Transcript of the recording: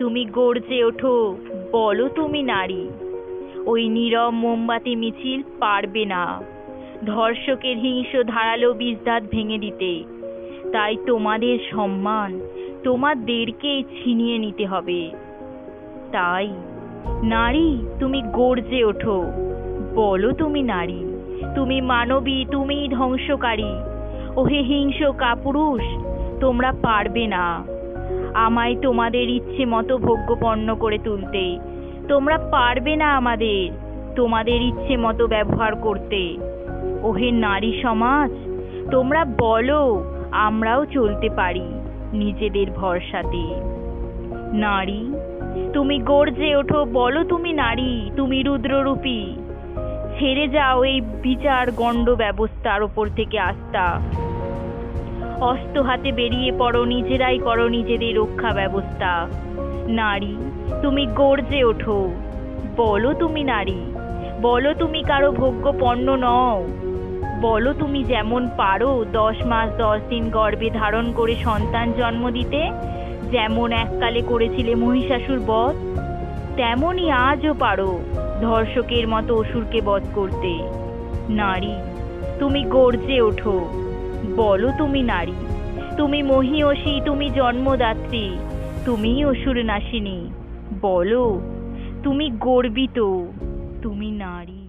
তুমি গর্জে ওঠো, বলো তুমি নারী। ওই নীরব মোমবাতি মিছিল পারবে না। ধর্ষকের হিংস্র ধারালো বীজদাঁত ভেঙে দিতে। তাই তোমাদের সম্মান তোমাদেরকেই ছিনিয়ে নিতে হবে। তাই, নারী, তুমি গর্জে ওঠো, বলো তুমি নারী। তুমি মানবী, তুমি ধ্বংসকারী। ওহে হিংস্র কাপুরুষ, তোমরা পারবে না। আমায় তোমাদের ইচ্ছে মতো ভোগ্যপন্ন করে তুলতে। তোমরা পারবে না আমাদের, তোমাদের ইচ্ছে মতো ব্যবহার করতে। ওহে নারী সমাজ, তোমরা বলো, আমরাও চলতে পারি নিজেদের ভরসাতে। নারী, তুমি গর্জে ওঠো, বলো তুমি নারী, তুমি রুদ্ররূপী। ছেড়ে যাও এই বিচার গণ্ড ব্যবস্থার ওপর থেকে আস্থা। অস্ত্র হাতে বেরিয়ে পড়ো, নিজেরাই করো নিজেদের রক্ষা ব্যবস্থা। নারী, তুমি গর্জে ওঠো। বলো তুমি নারী, বলো তুমি কারও ভোগ্য পণ্য নও। বলো তুমি যেমন পারো দশ মাস দশ দিন গর্ভে ধারণ করে সন্তান জন্ম দিতে, যেমন এককালে করেছিলে মহিষাসুর বধ, তেমনই আজও পারো ধর্ষকের মতো অসুরকে বধ করতে। নারী, তুমি গর্জে ওঠো। বলো তুমি নারী। তুমি মহিয়সী, তুমি জন্মদাত্রী, তুমি অসুর নাসিনী বলো, তুমি গর্বিত, তুমি নারী।